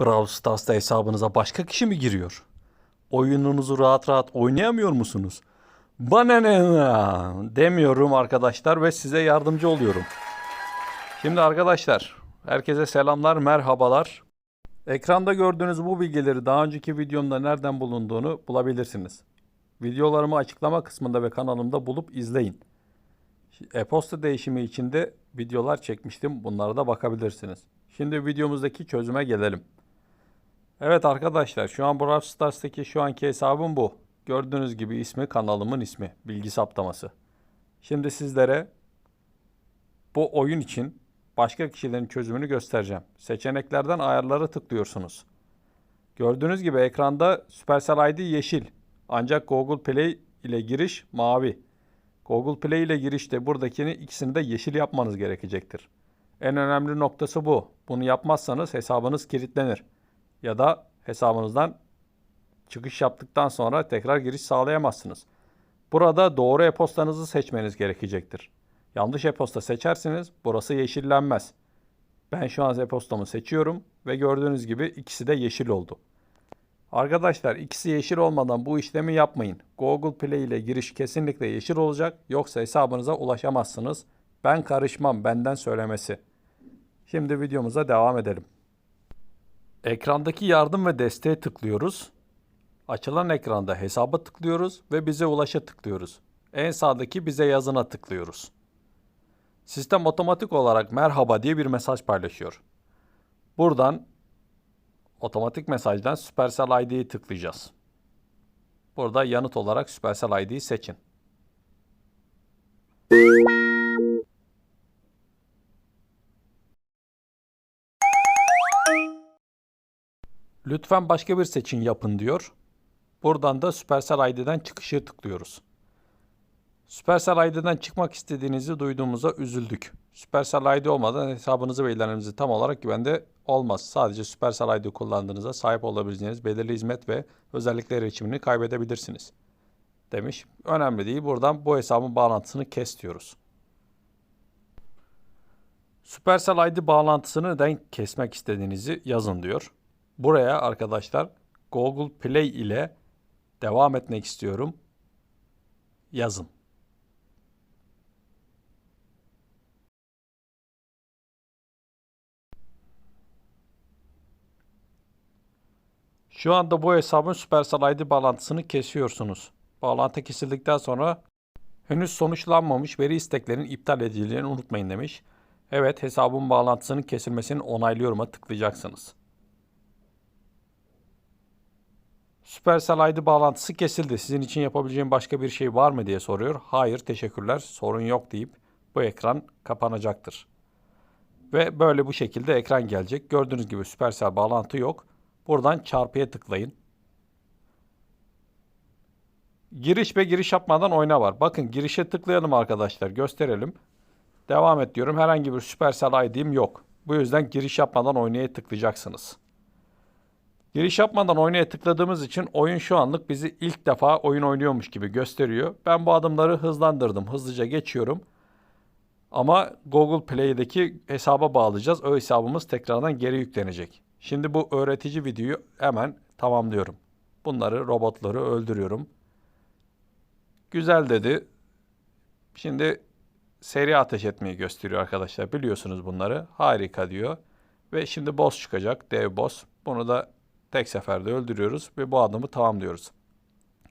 Brawl Stars'ta hesabınıza başka kişi mi giriyor? Oyununuzu rahat rahat oynayamıyor musunuz? Bana ne demiyorum arkadaşlar ve size yardımcı oluyorum. Şimdi arkadaşlar herkese selamlar merhabalar. Ekranda gördüğünüz bu bilgileri daha önceki videomda nereden bulunduğunu bulabilirsiniz. Videolarımı açıklama kısmında ve kanalımda bulup izleyin. E-posta değişimi için de videolar çekmiştim. Bunlara da bakabilirsiniz. Şimdi videomuzdaki çözüme gelelim. Evet arkadaşlar şu an Brawl Stars'taki şu anki hesabım bu. Gördüğünüz gibi ismi kanalımın ismi. Bilgi saptaması. Şimdi sizlere bu oyun için başka kişilerin çözümünü göstereceğim. Seçeneklerden ayarlara tıklıyorsunuz. Gördüğünüz gibi ekranda Supercell ID yeşil. Ancak Google Play ile giriş mavi. Google Play ile girişte buradakini ikisini de yeşil yapmanız gerekecektir. En önemli noktası bu. Bunu yapmazsanız hesabınız kilitlenir. Ya da hesabınızdan çıkış yaptıktan sonra tekrar giriş sağlayamazsınız. Burada doğru e-postanızı seçmeniz gerekecektir. Yanlış e-posta seçerseniz burası yeşillenmez. Ben şu an e-postamı seçiyorum ve gördüğünüz gibi ikisi de yeşil oldu. Arkadaşlar ikisi yeşil olmadan bu işlemi yapmayın. Google Play ile giriş kesinlikle yeşil olacak yoksa hesabınıza ulaşamazsınız. Ben karışmam benden söylemesi. Şimdi videomuza devam edelim. Ekrandaki yardım ve desteğe tıklıyoruz. Açılan ekranda hesaba tıklıyoruz ve bize ulaşa tıklıyoruz. En sağdaki bize yazına tıklıyoruz. Sistem otomatik olarak merhaba diye bir mesaj paylaşıyor. Buradan otomatik mesajdan Supercell ID'yi tıklayacağız. Burada yanıt olarak Supercell ID'yi seçin. Lütfen başka bir seçim yapın diyor. Buradan da Supercell ID'den çıkışı tıklıyoruz. Supercell ID'den çıkmak istediğinizi duyduğumuza üzüldük. Supercell ID olmadan hesabınızı ve ilanınızı tam olarak güvende olmaz. Sadece Supercell ID kullandığınızda sahip olabileceğiniz belirli hizmet ve özellikler erişimini kaybedebilirsiniz. Demiş. Önemli değil. Buradan bu hesabın bağlantısını kes diyoruz. Supercell ID bağlantısını neden kesmek istediğinizi yazın diyor. Buraya arkadaşlar Google Play ile devam etmek istiyorum. Yazın. Şu anda bu hesabın Supercell ID bağlantısını kesiyorsunuz. Bağlantı kesildikten sonra henüz sonuçlanmamış veri isteklerinin iptal edildiğini unutmayın demiş. Evet hesabın bağlantısının kesilmesini onaylıyorum'a tıklayacaksınız. Supercell ID bağlantısı kesildi. Sizin için yapabileceğim başka bir şey var mı diye soruyor. Hayır teşekkürler sorun yok deyip bu ekran kapanacaktır. Ve böyle bu şekilde ekran gelecek. Gördüğünüz gibi Supercell bağlantı yok. Buradan çarpıya tıklayın. Giriş ve giriş yapmadan oyna var. Bakın girişe tıklayalım arkadaşlar. Gösterelim. Devam et diyorum. Herhangi bir Supercell ID'm yok. Bu yüzden giriş yapmadan oynaya tıklayacaksınız. Giriş yapmadan oynaya tıkladığımız için oyun şu anlık bizi ilk defa oyun oynuyormuş gibi gösteriyor. Ben bu adımları hızlandırdım. Hızlıca geçiyorum. Ama Google Play'deki hesaba bağlayacağız. O hesabımız tekrardan geri yüklenecek. Şimdi bu öğretici videoyu hemen tamamlıyorum. Bunları robotları öldürüyorum. Güzel dedi. Şimdi seri ateş etmeyi gösteriyor arkadaşlar. Biliyorsunuz bunları. Harika diyor. Ve şimdi boss çıkacak. Dev boss. Bunu da tek seferde öldürüyoruz ve bu adımı tamamlıyoruz.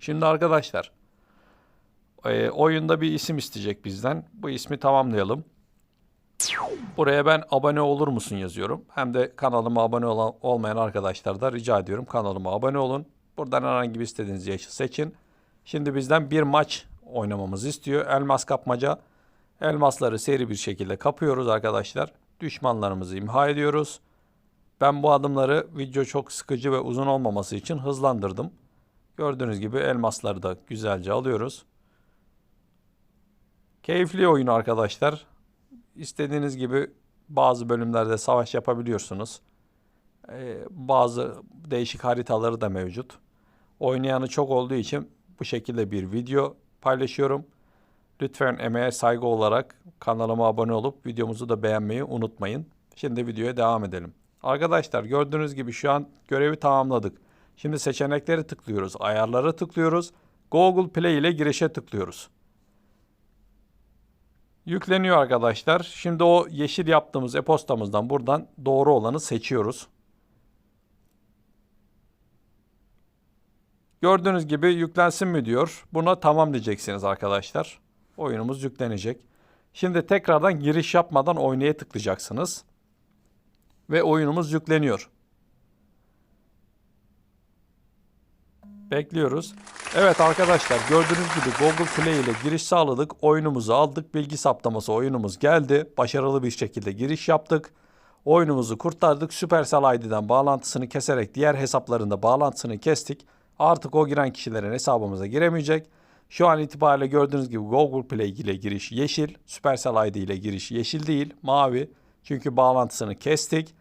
Şimdi arkadaşlar e, oyunda bir isim isteyecek bizden. Bu ismi tamamlayalım. Buraya ben abone olur musun yazıyorum. Hem de kanalıma abone olan, olmayan arkadaşlar da rica ediyorum kanalıma abone olun. Buradan herhangi bir istediğiniz yaşı seçin. Şimdi bizden bir maç oynamamızı istiyor. Elmas kapmaca. Elmasları seri bir şekilde kapıyoruz arkadaşlar. Düşmanlarımızı imha ediyoruz. Ben bu adımları video çok sıkıcı ve uzun olmaması için hızlandırdım. Gördüğünüz gibi elmasları da güzelce alıyoruz. Keyifli oyun arkadaşlar. İstediğiniz gibi bazı bölümlerde savaş yapabiliyorsunuz. Ee, bazı değişik haritaları da mevcut. Oynayanı çok olduğu için bu şekilde bir video paylaşıyorum. Lütfen emeğe saygı olarak kanalıma abone olup videomuzu da beğenmeyi unutmayın. Şimdi videoya devam edelim. Arkadaşlar gördüğünüz gibi şu an görevi tamamladık. Şimdi seçenekleri tıklıyoruz. Ayarlara tıklıyoruz. Google Play ile girişe tıklıyoruz. Yükleniyor arkadaşlar. Şimdi o yeşil yaptığımız e-postamızdan buradan doğru olanı seçiyoruz. Gördüğünüz gibi yüklensin mi diyor. Buna tamam diyeceksiniz arkadaşlar. Oyunumuz yüklenecek. Şimdi tekrardan giriş yapmadan oynaya tıklayacaksınız. Ve oyunumuz yükleniyor. Bekliyoruz. Evet arkadaşlar gördüğünüz gibi Google Play ile giriş sağladık. Oyunumuzu aldık. Bilgi saptaması oyunumuz geldi. Başarılı bir şekilde giriş yaptık. Oyunumuzu kurtardık. Supercell ID'den bağlantısını keserek diğer hesaplarında bağlantısını kestik. Artık o giren kişilerin hesabımıza giremeyecek. Şu an itibariyle gördüğünüz gibi Google Play ile giriş yeşil. Supercell ID ile giriş yeşil değil, mavi. Çünkü bağlantısını kestik.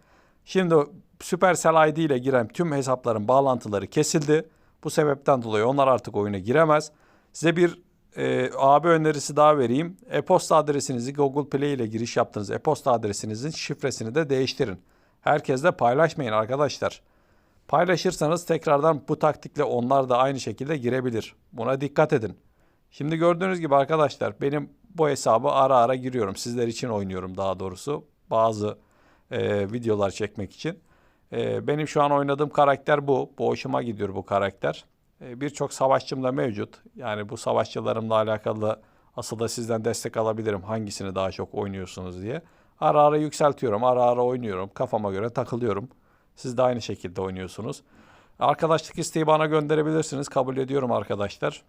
Şimdi Supercell ID ile giren tüm hesapların bağlantıları kesildi. Bu sebepten dolayı onlar artık oyuna giremez. Size bir e, AB önerisi daha vereyim. E-posta adresinizi Google Play ile giriş yaptığınız e-posta adresinizin şifresini de değiştirin. Herkesle paylaşmayın arkadaşlar. Paylaşırsanız tekrardan bu taktikle onlar da aynı şekilde girebilir. Buna dikkat edin. Şimdi gördüğünüz gibi arkadaşlar benim bu hesabı ara ara giriyorum. Sizler için oynuyorum daha doğrusu. Bazı e, videolar çekmek için. E, benim şu an oynadığım karakter bu. Bu hoşuma gidiyor bu karakter. E, Birçok savaşçım da mevcut. Yani bu savaşçılarımla alakalı asıl da sizden destek alabilirim. Hangisini daha çok oynuyorsunuz diye. Ara ara yükseltiyorum. Ara ara oynuyorum. Kafama göre takılıyorum. Siz de aynı şekilde oynuyorsunuz. Arkadaşlık isteği bana gönderebilirsiniz. Kabul ediyorum arkadaşlar.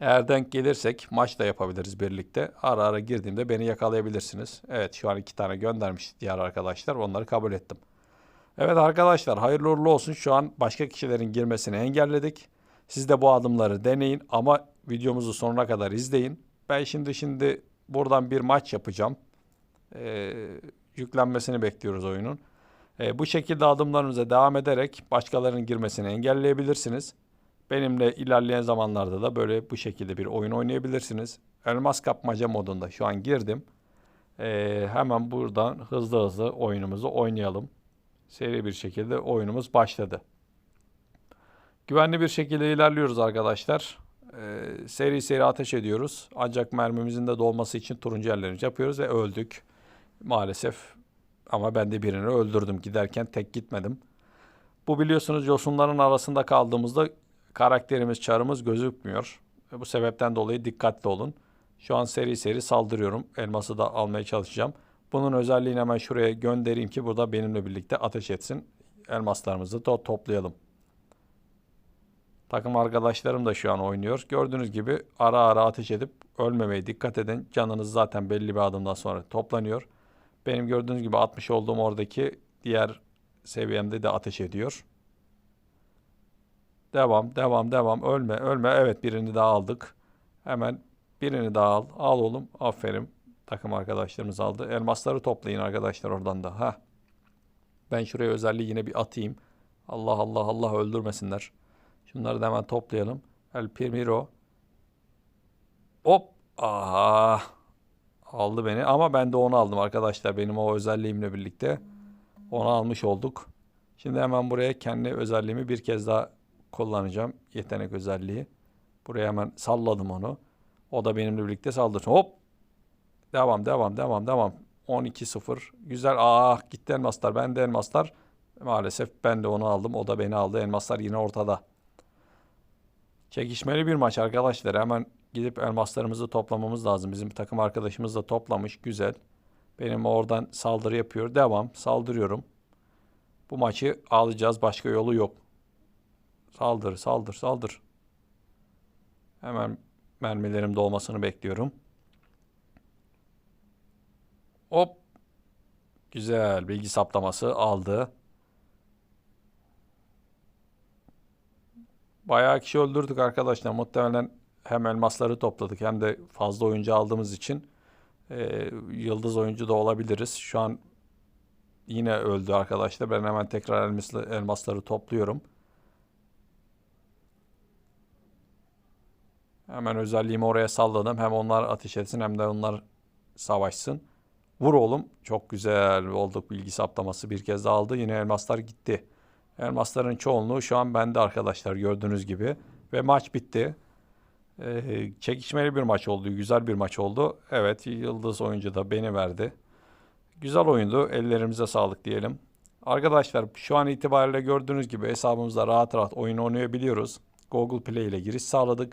Eğer denk gelirsek maç da yapabiliriz birlikte. Ara ara girdiğimde beni yakalayabilirsiniz. Evet şu an iki tane göndermiş diğer arkadaşlar. Onları kabul ettim. Evet arkadaşlar hayırlı uğurlu olsun. Şu an başka kişilerin girmesini engelledik. Siz de bu adımları deneyin ama videomuzu sonuna kadar izleyin. Ben şimdi şimdi buradan bir maç yapacağım. Ee, yüklenmesini bekliyoruz oyunun. Ee, bu şekilde adımlarınıza devam ederek başkalarının girmesini engelleyebilirsiniz. Benimle ilerleyen zamanlarda da böyle bu şekilde bir oyun oynayabilirsiniz. Elmas kapmaca modunda şu an girdim. Ee, hemen buradan hızlı hızlı oyunumuzu oynayalım. Seri bir şekilde oyunumuz başladı. Güvenli bir şekilde ilerliyoruz arkadaşlar. Ee, seri seri ateş ediyoruz. Ancak mermimizin de dolması için turuncu yerlerimizi yapıyoruz ve öldük. Maalesef ama ben de birini öldürdüm. Giderken tek gitmedim. Bu biliyorsunuz yosunların arasında kaldığımızda karakterimiz, çarımız gözükmüyor. Bu sebepten dolayı dikkatli olun. Şu an seri seri saldırıyorum. Elması da almaya çalışacağım. Bunun özelliğini hemen şuraya göndereyim ki burada benimle birlikte ateş etsin. Elmaslarımızı da toplayalım. Takım arkadaşlarım da şu an oynuyor. Gördüğünüz gibi ara ara ateş edip ölmemeye dikkat edin. Canınız zaten belli bir adımdan sonra toplanıyor. Benim gördüğünüz gibi atmış olduğum oradaki diğer seviyemde de ateş ediyor. Devam, devam, devam. Ölme, ölme. Evet birini daha aldık. Hemen birini daha al. Al oğlum. Aferin. Takım arkadaşlarımız aldı. Elmasları toplayın arkadaşlar oradan da. Ha. Ben şuraya özelliği yine bir atayım. Allah Allah Allah öldürmesinler. Şunları da hemen toplayalım. El Primero. Hop. Aha. Aldı beni ama ben de onu aldım arkadaşlar. Benim o özelliğimle birlikte onu almış olduk. Şimdi hemen buraya kendi özelliğimi bir kez daha kullanacağım. Yetenek özelliği. Buraya hemen salladım onu. O da benimle birlikte saldırsın. Hop. Devam devam devam devam. 12-0. Güzel. Ah gitti elmaslar. Ben de elmaslar. Maalesef ben de onu aldım. O da beni aldı. Elmaslar yine ortada. Çekişmeli bir maç arkadaşlar. Hemen gidip elmaslarımızı toplamamız lazım. Bizim takım arkadaşımız da toplamış. Güzel. Benim oradan saldırı yapıyor. Devam. Saldırıyorum. Bu maçı alacağız. Başka yolu yok. Saldır, saldır, saldır. Hemen mermilerim dolmasını bekliyorum. Hop. Güzel. Bilgi saplaması aldı. Bayağı kişi öldürdük arkadaşlar. Muhtemelen hem elmasları topladık hem de fazla oyuncu aldığımız için e, yıldız oyuncu da olabiliriz. Şu an yine öldü arkadaşlar. Ben hemen tekrar elmasları topluyorum. Hemen özelliğimi oraya salladım. Hem onlar ateş etsin hem de onlar savaşsın. Vur oğlum. Çok güzel olduk bilgi saptaması bir kez daha aldı. Yine elmaslar gitti. Elmasların çoğunluğu şu an bende arkadaşlar gördüğünüz gibi. Ve maç bitti. Ee, çekişmeli bir maç oldu. Güzel bir maç oldu. Evet Yıldız oyuncu da beni verdi. Güzel oyundu. Ellerimize sağlık diyelim. Arkadaşlar şu an itibariyle gördüğünüz gibi hesabımızda rahat rahat oyun oynayabiliyoruz. Google Play ile giriş sağladık.